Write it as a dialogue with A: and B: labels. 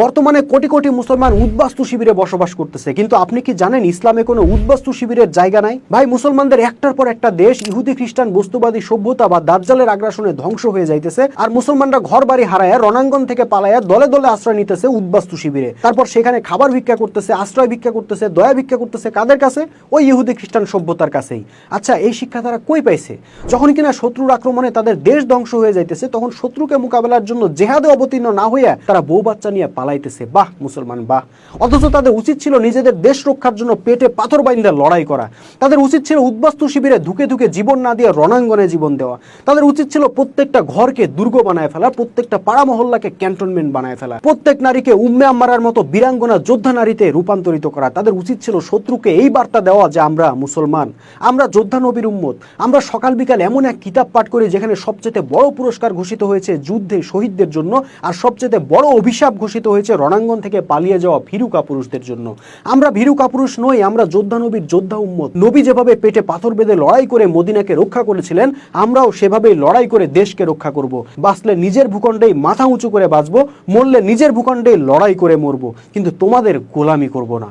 A: বর্তমানে কোটি কোটি মুসলমান উদ্বাস্তু শিবিরে বসবাস করতেছে। কিন্তু আপনি কি জানেন ইসলামে কোনো উদ্বাস্তু শিবিরের জায়গা নাই? ভাই, মুসলমানদের একটার পর একটা দেশ, ইহুদি, খ্রিস্টান, বস্তুবাদী, সভ্যতা বা দাজ্জালের আগ্রাসনে ধ্বংস হয়ে যাইতেছে আর মুসলমানরা ঘর বাড়ি হারায় রণাঙ্গন থেকে পালায়া দলে দলে আশ্রয় নিতেছে উদ্বাস্তু শিবিরে। তারপর সেখানে খাবার ভিক্ষা করতেছে, আশ্রয় ভিক্ষা করতেছে, দয়া ভিক্ষা করতেছে কাদের কাছে? ওই ইহুদি, খ্রিস্টান সভ্যতার কাছেই। আচ্ছা এই শিক্ষা তারা কই পাইছে? যখন কিনা শত্রুর আক্রমণে তাদের দেশ ধ্বংস হয়ে যাইতেছে, তখন শত্রুকে মোকাবেলার জন্য জেহাদে অবতীর্ণ না হইয়া তারা বউ বাচ্চা নিয়ে পালাইতেছে বাহ, মুসলমান, বাহ। অথচ তাদের উচিত ছিল নিজেদের দেশ রক্ষার জন্য পেটে পাথর বাইন্দা লড়াই করা। তাদের উচিত ছিল উদ্বাস্তু শিবিরে ধুকে ধুকে জীবন না দিয়ে রণাঙ্গনে জীবন দেওয়া। তাদের উচিত ছিল প্রত্যেকটা ঘরকে দুর্গ বানায় ফেলা, প্রত্যেকটা পাড়া মহল্লাকে ক্যান্টনমেন্ট বানায় ফেলা। প্রত্যেক নারীকে উম্মে আম্মারার মতো বীরাঙ্গনা যোদ্ধা নারীতে রূপান্তরিত করা। তাদের উচিত ছিল শত্রুকে এই বার্তা দেওয়া যে আমরা মুসলমান, আমরা যোদ্ধা নবীর উম্মত। আমরা সকাল বিকাল এমন এক কিতাব পাঠ করি যেখানে সবচেয়ে বড় পুরস্কার ঘোষিত হয়েছে যুদ্ধে শহীদদের জন্য, আর সবচেয়ে বড় অভিশাপ ঘোষিত হয়েছে রণাঙ্গন থেকে পালিয়ে যাওয়া ভীরু কাপুরুষদের জন্য। আমরা ভীরু কাপুরুষ নই, আমরা যোদ্ধা নবীর যোদ্ধা উম্মত। নবী যেভাবে পেটে পাথর বেঁধে লড়াই করে মদিনাকে রক্ষা করেছিলেন, আমরাও সেভাবেই লড়াই করে দেশকে রক্ষা করব। বাঁচলে নিজের ভূখণ্ডেই মাথা উঁচু করে বাঁচবো, মরলে নিজের ভূখণ্ডেই লড়াই করে মরবো। কিন্তু তোমাদের গোলামি করব না।